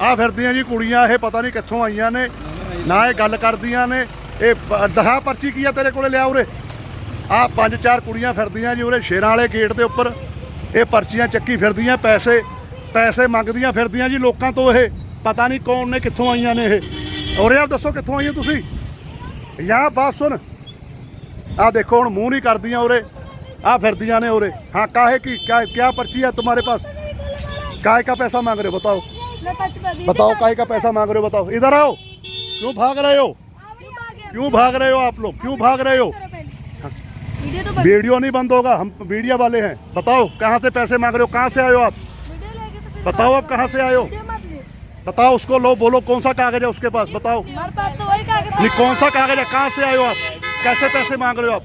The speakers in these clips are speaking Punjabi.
ਆ ਫਿਰਦੀਆਂ ਜੀ ਕੁੜੀਆਂ, ਇਹ ਪਤਾ ਨਹੀਂ ਕਿੱਥੋਂ ਆਈਆਂ ਨੇ, ਨਾ ਇਹ ਗੱਲ ਕਰਦੀਆਂ ਨੇ, ਇਹ ਪ- ਦਹਾ ਪਰਚੀ ਕੀ ਆ ਤੇਰੇ ਕੋਲੇ ਲਿਆ ਉਰੇ? ਆ ਪੰਜ ਚਾਰ ਕੁੜੀਆਂ ਫਿਰਦੀਆਂ ਜੀ ਉਰੇ ਸ਼ੇਰਾਂ ਵਾਲੇ ਗੇਟ ਦੇ ਉੱਪਰ, ਇਹ ਪਰਚੀਆਂ ਚੱਕੀ ਫਿਰਦੀਆਂ, ਪੈਸੇ ਪੈਸੇ ਮੰਗਦੀਆਂ ਫਿਰਦੀਆਂ ਜੀ ਲੋਕਾਂ ਤੋਂ ਇਹ, ਪਤਾ ਨਹੀਂ ਕੌਣ ਨੇ ਕਿੱਥੋਂ ਆਈਆਂ ਨੇ ਇਹ। ਉਰੇ ਆ ਦੱਸੋ ਕਿੱਥੋਂ ਆਈਆਂ ਤੁਸੀਂ? ਯਾ ਬਾਤ ਸੁਣ ਆ ਦੇਖੋ ਹੁਣ ਮੂੰਹ ਨਹੀਂ ਕਰਦੀਆਂ ਉਰੇ ਆ ਫਿਰਦੀਆਂ ਨੇ ਉਰੇ। ਹਾਂ, ਕਾਹੇ ਕੀ ਕਾਹ ਕਿਆ ਪਰਚੀ ਹੈ ਤੁਹਾਡੇ ਪਾਸ? ਕਾਹੇ ਕਾ ਪੈਸਾ ਮੰਗ ਰਹੇ ਬਤਾਓ। बताओ काय का पैसा मांग रहे हो बताओ। इधर आओ। क्यों भाग रहे हो? क्यों भाग रहे हो आप लोग? क्यों भाग रहे हो? वीडियो नहीं बंद होगा हम वीडियो वाले हैं। बताओ कहाँ से पैसे मांग रहे हो? कहाँ से आयो आप? बताओ आप कहाँ से आयो बताओ उसको लो बोलो कौन सा कागज़ है उसके पास बताओ। नहीं कौन सा कागज़ है? कहाँ से आयो आप? कैसे पैसे मांग रहे हो आप?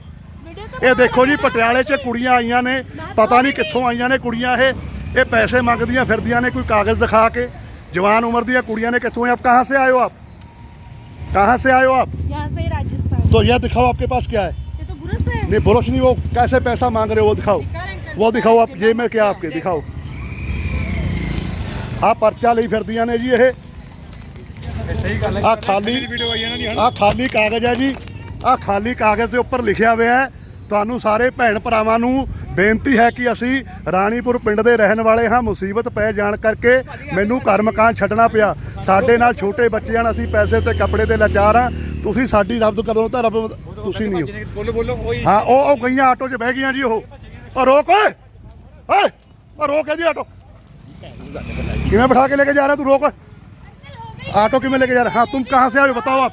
ये देखो जी पटियाले च कुड़िया आईया ने पता नहीं कितों आईया ने कुड़ियाँ ये पैसे मंगदियाँ फिर ने कोई कागज़ दिखा के। ਕਾਗਜ਼ ਦਿਖਾ ਕੇ ਜਵਾਨ ਉਮਰ ਦੀਆਂ ਕੁੜੀਆਂ ਨੇ ਕਿੱਥੋਂ ਆਪ ਕਹਾਂ से आए हो आप कहाँ से आए हो आप यहाँ से ही राजस्थान तो यह दिखाओ आपके पास क्या है ये तो बुरस है नहीं बुरश नहीं वो कैसे पैसा मांग रहे हो वो दिखाओ वो दिखाओ आप जेब में क्या आपके दिखाओ ਆ ਪਰਚਾ ਲਈ ਫਿਰਦੀਆਂ ਨੇ ਜੀ ਇਹ ਆ ਖਾਲੀ ਆ ਖਾਲੀ ਕਾਗਜ਼ ਹੈ ਜੀ ਆ ਖਾਲੀ ਕਾਗਜ਼ ਦੇ ਉੱਪਰ ਲਿਖਿਆ ਹੋਇਆ ਹੈ ਤੁਹਾਨੂੰ ਸਾਰੇ ਭੈਣ ਭਰਾਵਾਂ ਨੂੰ ਬੇਨਤੀ ਹੈ ਕਿ ਅਸੀਂ ਰਾਣੀਪੁਰ ਪਿੰਡ ਦੇ ਰਹਿਣ ਵਾਲੇ ਹਾਂ ਮੁਸੀਬਤ ਪੈ ਜਾਣ ਕਰਕੇ ਮੈਨੂੰ ਘਰ ਮਕਾਨ ਛੱਡਣਾ ਪਿਆ ਸਾਡੇ ਨਾਲ ਛੋਟੇ ਬੱਚੇ ਹਨ ਅਸੀਂ ਪੈਸੇ ਤੇ ਕੱਪੜੇ ਤੇ ਲਾਚਾਰ ਹਾਂ ਤੁਸੀਂ ਸਾਡੀ ਰੱਬ ਕਰੋ ਤਾਂ ਰੱਬ ਤੁਸੀਂ ਨਹੀਂ ਹੋ ਬੋਲੋ ਬੋਲੋ ਉਹੀ ਹਾਂ ਉਹ ਉਹ ਗਈਆਂ ਆਟੋ 'ਚ ਬਹਿ ਗਈਆਂ ਜੀ ਉਹ ਉਹ ਰੋਕ ਓਏ ਓਏ ਉਹ ਰੋਕ ਹੈ ਜੀ ਆਟੋ ਕਿਵੇਂ ਬਿਠਾ ਕੇ ਲੈ ਕੇ ਜਾ ਰਿਹਾ ਤੂੰ ਰੋਕ ऑटो क्यों में लेके जा रहे हैं हाँ तुम कहाँ से आए हो बताओ आप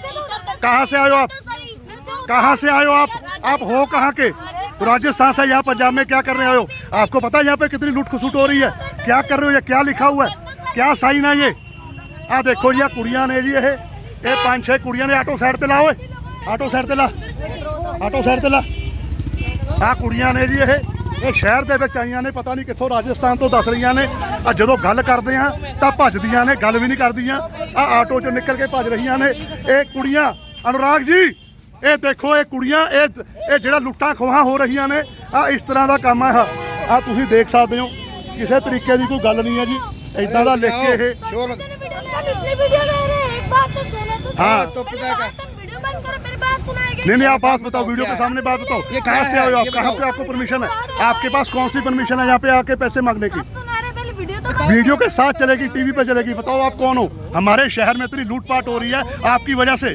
कहाँ से आए हो आप कहाँ से आए हो आप आप हो कहाँ के तो राजस्थान से यहाँ पंजाब में क्या करने आए हो आपको पता है यहाँ पे कितनी लूट खसुट हो रही है क्या कर रहे हो ये क्या लिखा हुआ है क्या साइन है ये आ देखो जी आ कुड़ियां ने जी ये ये पांच छह कुड़ियां ने ऑटो साइड ते ला ओए ऑटो साइड ते ला ਆਟੋ ਸਾਈਡ ਤੇ ਲਾ ਆ ਕੁੜੀਆਂ ਨੇ ਜੀ ਇਹ ਇਹ ਸ਼ਹਿਰ ਦੇ ਵਿੱਚ ਆਈਆਂ ਨੇ ਪਤਾ ਨਹੀਂ ਕਿੱਥੋਂ ਰਾਜਸਥਾਨ ਤੋਂ ਦੱਸ ਰਹੀਆਂ ਨੇ ਆ ਜਦੋਂ ਗੱਲ ਕਰਦੇ ਆ ਤਾਂ ਭੱਜਦੀਆਂ ਨੇ ਗੱਲ ਵੀ ਨਹੀਂ ਕਰਦੀਆਂ ਆ ਆਟੋ ਚੋਂ ਨਿਕਲ ਕੇ ਭੱਜ ਰਹੀਆਂ ਨੇ ਇਹ ਕੁੜੀਆਂ ਅਨੁਰਾਗ ਜੀ ਇਹ ਦੇਖੋ ਇਹ ਕੁੜੀਆਂ ਇਹ ਇਹ ਜਿਹੜਾ ਲੁੱਟਾਂ ਖੋਹਾਂ ਹੋ ਰਹੀਆਂ ਨੇ ਆ ਇਸ ਤਰ੍ਹਾਂ ਦਾ ਕੰਮ ਆ ਆ ਤੁਸੀਂ ਦੇਖ ਸਕਦੇ ਹੋ ਕਿਸੇ ਤਰੀਕੇ ਦੀ ਕੋਈ ਗੱਲ ਨਹੀਂ ਹੈ ਜੀ ਇਦਾਂ ਦਾ ਲਿਖ ਕੇ ਇਹ शोर पिछले वीडियो ले रहे हैं एक बात तो सुनो तो हाँ। सुनो। तो मेरी पता बात तो वीडियो बंद करो मेरी बात सुनाएगी नहीं नहीं आप बात बताओ वीडियो के सामने बात बताओ ये कहाँ क्या से है? आए हो आप ये कहाँ बताओ। पे आपको परमिशन है आपके पास कौन सी परमिशन है यहाँ पे आके पैसे मांगने की आप सुना रहे पहले वीडियो तो बंद वीडियो के साथ चलेगी टीवी पे चलेगी बताओ आप कौन हो हमारे शहर में इतनी लूटपाट हो रही है आपकी वजह से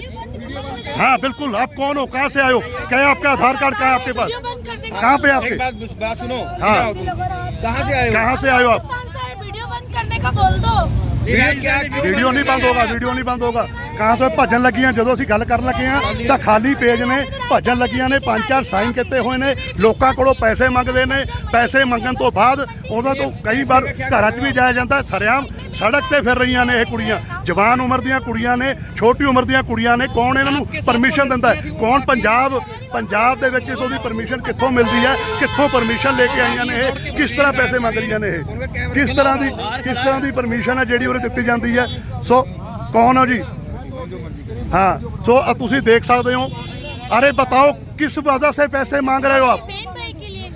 हाँ बिल्कुल आप कौन हो कहाँ से आए हो क्या है आपका आधार कार्ड क्या है आपके पास वीडियो बंद कर देंगे कहाँ पे एक आपके बात बात सुनो हाँ। कहाँ से आए हो कहाँ से आए हो आप राजस्थान से वीडियो बंद करने का बोल दो वीडियो क्या क्यों ਵੀਡੀਓ ਨਹੀਂ ਬੰਦ ਹੋਗਾ ਵੀਡੀਓ ਨਹੀਂ ਬੰਦ ਹੋਗਾ ਕਹਾਂ ਤੋਂ ਭੱਜਣ ਲੱਗੀਆਂ ਜਦੋਂ ਅਸੀਂ ਗੱਲ ਕਰਨ ਲੱਗੇ ਆ ਤਾਂ ਖਾਲੀ ਪੇਜ ਨੇ ਭੱਜਣ ਲੱਗੀਆਂ ਨੇ ਪੰਜ ਚਾਰ ਸਾਈਨ ਕੀਤੇ ਹੋਏ ਨੇ ਲੋਕਾਂ ਕੋਲੋਂ ਪੈਸੇ ਮੰਗਦੇ ਨੇ ਪੈਸੇ ਮੰਗਣ ਤੋਂ ਬਾਅਦ ਉਹਨਾਂ ਤੋਂ ਕਈ ਵਾਰ ਘਰਾਂ 'ਚ ਵੀ ਜਾਇਆ ਜਾਂਦਾ ਸਰਿਆਮ ਸੜਕ ਤੇ ਫਿਰ ਰਹੀਆਂ ਨੇ ਇਹ ਕੁੜੀਆਂ ਜਵਾਨ ਉਮਰ ਦੀਆਂ ਕੁੜੀਆਂ ਨੇ ਛੋਟੀ ਉਮਰ ਦੀਆਂ ਕੁੜੀਆਂ ਨੇ ਕੌਣ ਇਹਨਾਂ ਨੂੰ ਪਰਮਿਸ਼ਨ ਦਿੰਦਾ ਹੈ ਕੌਣ ਪੰਜਾਬ ਪੰਜਾਬ ਦੇ ਵਿੱਚ ਇਸੋ ਦੀ ਪਰਮਿਸ਼ਨ ਕਿੱਥੋਂ ਮਿਲਦੀ ਹੈ ਕਿੱਥੋਂ ਪਰਮਿਸ਼ਨ ਲੈ ਕੇ ਆਈਆਂ ਨੇ ਇਹ ਕਿਸ ਤਰ੍ਹਾਂ ਪੈਸੇ ਮੰਗ ਰਹੀਆਂ ਨੇ ਇਹ ਕਿਸ ਤਰ੍ਹਾਂ ਦੀ ਕਿਸ ਤਰ੍ਹਾਂ ਦੀ ਪਰਮਿਸ਼ਨ ਹੈ ਜਿਹੜੀ ਉਰੇ ਦਿੱਤੀ ਜਾਂਦੀ ਹੈ ਸੋ ਕੌਣ ਹੋ ਜੀ हाँ सो अब तुसी देख सकते हो अरे बताओ किस वजह से पैसे मांग रहे हो आप बहन भाई के लिए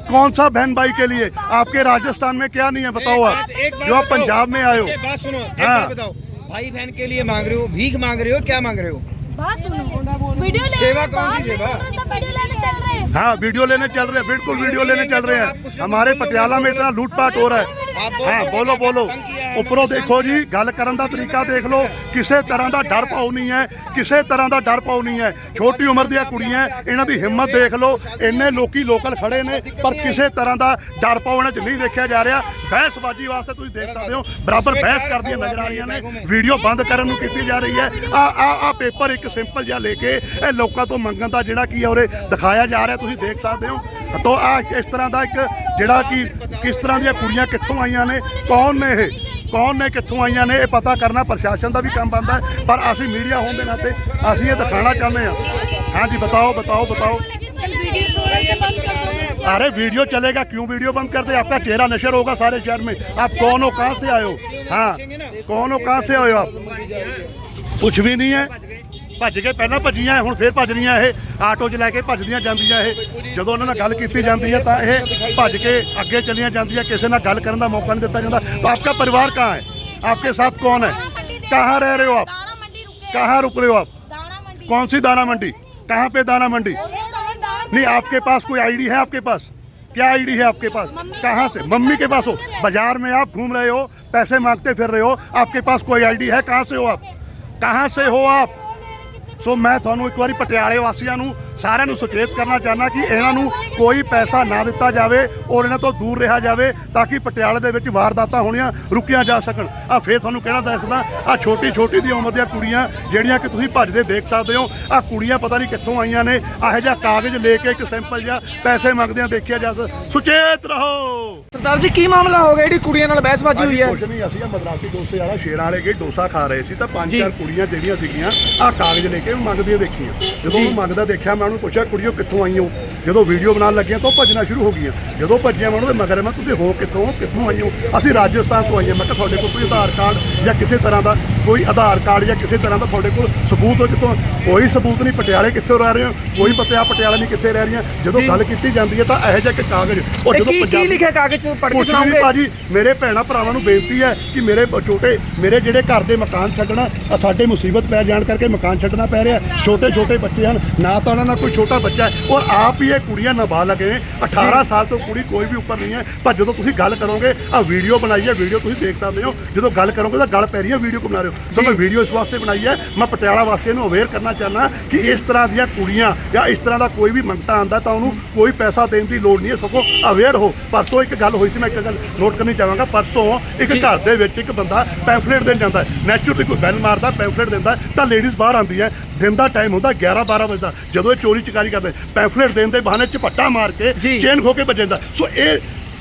कौन सा बहन भाई के लिए? आपके राजस्थान में क्या नहीं है बताओ आप? जो आप पंजाब में आए हो। बात सुनो हाँ। बताओ। भाई बहन के लिए मांग रहे हो भीख मांग रहे हो क्या मांग रहे हो? बात सुनो। वीडियो सेवा कौन सी सेवा? सुनो, सब वीडियो लेने चल रहे हाँ। वीडियो लेने चल रहे हैं बिल्कुल वीडियो लेने चल रहे हैं। हमारे पटियाला में इतना लूटपाट हो रहा है। हाँ बोलो बोलो। ਉੱਪਰੋਂ ਦੇਖੋ ਜੀ, ਗੱਲ ਕਰਨ ਦਾ ਤਰੀਕਾ ਦੇਖ ਲਓ, ਕਿਸੇ ਤਰ੍ਹਾਂ ਦਾ ਡਰ ਪਾਉ ਨਹੀਂ ਹੈ, ਕਿਸੇ ਤਰ੍ਹਾਂ ਦਾ ਡਰ ਪਾਉ ਨਹੀਂ ਹੈ। ਛੋਟੀ ਉਮਰ ਦੀਆਂ ਕੁੜੀਆਂ, ਇਹਨਾਂ ਦੀ ਹਿੰਮਤ ਦੇਖ ਲਓ, ਇੰਨੇ ਲੋਕੀ ਲੋਕਲ ਖੜੇ ਨੇ, ਪਰ ਕਿਸੇ ਤਰ੍ਹਾਂ ਦਾ ਡਰ ਪਾਉ ਇਹਨਾਂ 'ਚ ਨਹੀਂ ਦੇਖਿਆ ਜਾ ਰਿਹਾ। ਬਹਿਸਬਾਜ਼ੀ ਵਾਸਤੇ ਤੁਸੀਂ ਦੇਖ ਸਕਦੇ ਹੋ, ਬਰਾਬਰ ਬਹਿਸ ਕਰਦੀਆਂ ਨਜ਼ਰ ਆ ਰਹੀਆਂ ਨੇ। ਵੀਡੀਓ ਬੰਦ ਕਰਨ ਨੂੰ ਕੀਤੀ ਜਾ ਰਹੀ ਹੈ। ਆ ਆ ਆ ਪੇਪਰ ਇੱਕ ਸਿੰਪਲ ਜਿਹਾ ਲੈ ਕੇ, ਇਹ ਲੋਕਾਂ ਤੋਂ ਮੰਗਣ ਦਾ ਜਿਹੜਾ ਕੀ ਹੈ ਉਰੇ ਦਿਖਾਇਆ ਜਾ ਰਿਹਾ, ਤੁਸੀਂ ਦੇਖ ਸਕਦੇ ਹੋ। ਤੋ, ਆ ਇਸ ਤਰ੍ਹਾਂ ਦਾ ਇੱਕ ਜਿਹੜਾ ਕਿ ਕਿਸ ਤਰ੍ਹਾਂ ਦੀਆਂ ਕੁੜੀਆਂ ਕਿੱਥੋਂ ਆਈਆਂ ਨੇ, ਕੌਣ ਨੇ ਇਹ? ਕੌਣ ਨੇ ਕਿੱਥੋਂ ਆਈਆਂ ਨੇ ਇਹ ਪਤਾ ਕਰਨਾ ਪ੍ਰਸ਼ਾਸਨ ਦਾ ਵੀ ਕੰਮ ਬਣਦਾ ਹੈ ਪਰ ਅਸੀਂ ਮੀਡੀਆ ਹੋਣ ਦੇ ਨਾਤੇ ਅਸੀਂ ਇਹ ਦਿਖਾਣਾ ਚਾਹੁੰਦੇ ਹਾਂ ਹਾਂਜੀ ਬਤਾਓ बताओ बताओ चल वीडियो थोड़ा सा बंद कर दो मेरे को। अरे वीडियो चलेगा क्यों वीडियो बंद कर दे आपका चेहरा नशर होगा सारे शहर में आप कौन हो कहाँ से आए हो हाँ कौन हो कहाँ से आए हो आप ਕੁਝ ਵੀ ਨਹੀਂ ਹੈ ਭੱਜ ਕੇ ਪਹਿਲਾਂ ਭੱਜੀਆਂ ਇਹ ਹੁਣ ਫੇਰ ਭੱਜ ਰਹੀਆਂ ਇਹ ਆਟੋ 'ਚ ਲੈ ਕੇ ਭੱਜਦੀਆਂ ਜਾਂਦੀਆਂ ਇਹ ਜਦੋਂ ਉਹਨਾਂ ਨਾਲ ਗੱਲ ਕੀਤੀ ਜਾਂਦੀ ਹੈ ਤਾਂ ਇਹ ਭੱਜ ਕੇ ਅੱਗੇ ਚਲੀਆਂ ਜਾਂਦੀਆਂ ਕਿਸੇ ਨਾਲ ਗੱਲ ਕਰਨ ਦਾ ਮੌਕਾ ਨਹੀਂ ਦਿੱਤਾ ਜਾਂਦਾ ਤਾਂ ਆਪਕਾ ਪਰਿਵਾਰ ਕਹਾਂ ਹੈ आपके साथ कौन है कहाँ रह रहे हो आप कहाँ रुक रहे हो आप कौन सी दाना मंडी कहाँ पे दाना मंडी नहीं आपके पास कोई आईडी है आपके पास क्या आईडी है आपके पास कहाँ से मम्मी के पास हो बाजार में आप घूम रहे हो पैसे मांगते फिर रहे हो आपके पास कोई आईडी है कहाँ से हो आप कहाँ से हो आप ਸੋ ਮੈਂ ਤੁਹਾਨੂੰ ਇੱਕ ਵਾਰੀ ਪਟਿਆਲੇ ਵਾਸੀਆਂ ਨੂੰ ਸਾਰਿਆਂ ਨੂੰ ਸੁਚੇਤ ਕਰਨਾ ਚਾਹਨਾ ਕਿ ਇਹਨਾਂ ਨੂੰ ਕੋਈ ਪੈਸਾ ਨਾ ਦਿੱਤਾ ਜਾਵੇ ਔਰ ਇਹਨਾਂ ਤੋਂ ਦੂਰ ਰਿਹਾ ਜਾਵੇ ਤਾਂ ਕਿ ਪਟਿਆਲੇ ਦੇ ਵਿੱਚ ਵਾਰਦਾਤਾਂ ਹੋਣੀਆਂ ਰੁਕੀਆਂ ਜਾ ਸਕਣ। ਆ ਫੇਰ ਤੁਹਾਨੂੰ ਕਹਿਣਾ ਦੱਸਦਾ ਆ ਛੋਟੀ ਛੋਟੀ ਦੀ ਉਮਰ ਦੀਆਂ ਕੁੜੀਆਂ ਜਿਹੜੀਆਂ ਕਿ ਤੁਸੀਂ ਭੱਜਦੇ ਦੇਖ ਸਕਦੇ ਹੋ, ਆ ਕੁੜੀਆਂ ਪਤਾ ਨਹੀਂ ਕਿੱਥੋਂ ਆਈਆਂ ਨੇ ਇਹੋ ਜਿਹਾ ਕਾਗਜ਼ ਲੈ ਕੇ ਇੱਕ ਸੈਂਪਲ ਜਿਹਾ ਪੈਸੇ ਮੰਗਦਿਆਂ ਦੇਖਿਆ ਜਾ ਸਕਦਾ। ਸੁਚੇਤ ਰਹੋ। ਸਰਦਾਰ ਜੀ ਕੀ ਮਾਮਲਾ ਹੋ ਗਿਆ? ਜਿਹੜੀ ਕੁੜੀਆਂ ਨਾਲ ਬਹਿਸਬਾਜ਼ੀ ਹੋਈ ਹੈ। ਕੁਛ ਨਹੀਂ ਅਸੀਂ ਆ ਮਦਰਾਸੀ ਡੋਸੇ ਵਾਲਾ ਸ਼ੇਰਾਂ ਵਾਲੇ ਗਏ ਡੋਸਾ ਖਾ ਰਹੇ ਸੀ। ਤਾਂ ਪੰਜ ਚਾਰ ਕੁੜੀਆਂ ਜਿਹੜੀਆਂ ਸੀਗੀਆਂ ਆ ਕਾਗਜ਼ ਲੈ ਕੇ ਮੰਗਦੀਆਂ ਦੇਖੀਆਂ। ਜਦੋਂ ਉਹ ਮੰਗਦਾ ਦੇਖਿਆ ਮੈਂ ਉਹਨੂੰ ਪੁੱਛਿਆ ਕੁੜੀਓ ਕਿੱਥੋਂ ਆਈਆਂ ਹੋ? ਜਦੋਂ ਵੀਡੀਓ ਬਣਾਉਣ ਲੱਗੀਆਂ ਤਾਂ ਉਹ ਭੱਜਣਾ ਸ਼ੁਰੂ ਹੋ ਗਈਆਂ। ਜਦੋਂ ਭੱਜੀਆਂ ਮੈਂ ਉਹਨਾਂ ਦੇ ਮਗਰ ਮੈਂ ਤੁਸੀਂ ਹੋ ਕਿੱਥੋਂ ਕਿੱਥੋਂ ਆਈ ਹੋ? ਅਸੀਂ ਰਾਜਸਥਾਨ ਤੋਂ ਆਈਆਂ। ਮੈਂ ਕਿਹਾ ਤੁਹਾਡੇ ਕੋਲ ਕੋਈ ਆਧਾਰ ਕਾਰਡ ਜਾਂ ਕਿਸੇ ਤਰ੍ਹਾਂ ਦਾ ਕੋਈ ਆਧਾਰ ਕਾਰਡ ਜਾਂ ਕਿਸੇ ਤਰ੍ਹਾਂ ਦਾ ਤੁਹਾਡੇ ਕੋਲ ਸਬੂਤ ਹੋ ਕਿੱਥੋਂ ਕੋਈ ਸਬੂਤ ਨਹੀਂ ਪਟਿਆਲੇ ਕਿੱਥੋਂ ਰਹਿ ਰਹੇ ਹੋ? ਕੋਈ ਪਤਾ ਪਟਿਆਲਾ ਨਹੀਂ ਕਿੱਥੇ ਰਹਿ ਰਹੀਆਂ? ਜਦੋਂ। ਗੱਲ ਕੀਤੀ ਜਾਂਦੀ ਹੈ ਤਾਂ ਇਹੋ ਜਿਹਾ ਇੱਕ ਕਾਗਜ਼ ਉਹ ਜਦੋਂ ਕੀ ਕੀ ਲਿਖਿਆ ਕਾਗਜ਼ ਪੜ੍ਹ ਕੇ ਸੁਣਾਓਗੇ ਭਾਜੀ ਮੇਰੇ ਭੈਣਾ ਭਰਾਵਾਂ ਨੂੰ ਬੇਨਤੀ ਹੈ ਕਿ ਮੇਰੇ ਛੋਟੇ ਮੇਰੇ ਜਿਹੜੇ ਘਰ ਦੇ ਮਕਾਨ ਛੱਡਣਾ ਸਾਡੇ ਮੁਸੀਬਤ ਪੈ ਜਾਣ ਕਰਕੇ ਮਕਾਨ ਛੱਡਣਾ ਪੈ ਰਿਹਾ। ਛੋਟੇ ਛੋਟੇ ਬੱਚੇ ਹਨ ਨਾ ਤਾਂ ਉਹਨਾਂ ਨਾਲ ਕੋਈ ਛੋਟਾ ਬੱਚਾ ਹੈ ਔਰ ਆਪ ਹੀ ਇਹ ਕੁੜੀਆਂ ਨਾਬਾਲਗ ਨੇ। 18 ਸਾਲ ਤੋਂ ਕੁੜੀ ਕੋਈ ਵੀ ਉੱਪਰ ਨਹੀਂ ਹੈ। ਪਰ ਜਦੋਂ ਤੁਸੀਂ ਗੱਲ ਕਰੋਗੇ ਆ ਵੀਡੀਓ ਬਣਾਈ ਹੈ ਵੀਡੀਓ ਤੁਸੀਂ ਦੇਖ ਸਕਦੇ ਹੋ। ਜਦੋਂ ਗੱਲ ਕਰੋਗੇ ਤਾਂ ਗੱਲ ਪੈ ਰਹੀ ਹੈ ਵੀਡੀਓ ਕਿਉਂ ਬਣਾ ਰਹੇ ਹੋ। ਸੋ ਮੈਂ ਵੀਡੀਓ ਇਸ ਵਾਸਤੇ ਬਣਾਈ ਹੈ। ਮੈਂ ਪਟਿਆਲਾ ਵਾਸਤੇ ਨੂੰ ਅਵੇਅਰ ਕਰਨਾ ਚਾਹਨਾ ਕਿ ਇਸ ਤਰ੍ਹਾਂ ਦੀਆਂ ਕੁੜੀਆਂ ਜਾਂ ਇਸ ਤਰ੍ਹਾਂ ਦਾ ਕੋਈ ਵੀ ਮੰਗਤਾ ਆਂਦਾ ਤਾਂ ਉਹਨੂੰ ਕੋਈ ਪੈਸਾ ਦੇਣ ਦੀ ਲੋੜ ਨਹੀਂ ਹੈ। ਸਗੋਂ ਅਵੇਅਰ ਹੋ। ਪਰਸੋਂ ਇੱਕ ਗੱਲ ਹੋਈ ਸੀ ਮੈਂ ਇੱਕ ਗੱਲ ਨੋਟ ਕਰਨੀ ਚਾਹਾਂਗਾ। ਪਰਸੋਂ ਇੱਕ ਘਰ ਦੇ ਵਿੱਚ ਇੱਕ ਬੰਦਾ ਪੈਂਫਲੇਟ ਦੇਣ ਜਾਂਦਾ ਹੈ। ਨੈਚੁਰਲੀ ਕੋਈ ਬੈਲ ਮਾਰਦਾ ਪੈਂਫਲੇਟ ਦਿੰਦਾ ਤਾਂ ਲੇਡੀਜ਼ ਬਾਹਰ ਆਉਂਦੀ ਹੈ। ਦਿਨ ਦਾ ਟਾਈਮ ਹੁੰਦਾ 11 12 ਵਜੇ ਦਾ। ਜਦੋਂ ਇਹ ਚੋਰੀ ਚਕਾਰੀ ਕਰਦੇ ਪੈਂਫਲੇਟ ਦੇਣ ਦੇ ਬਹਾਨੇ ਝਪੱਟਾ ਮਾਰ ਕੇ। ਚੇਨ ਖੋ ਕੇ ਭੱਜ ਜਾਂਦਾ। ਸੋ ਇਹ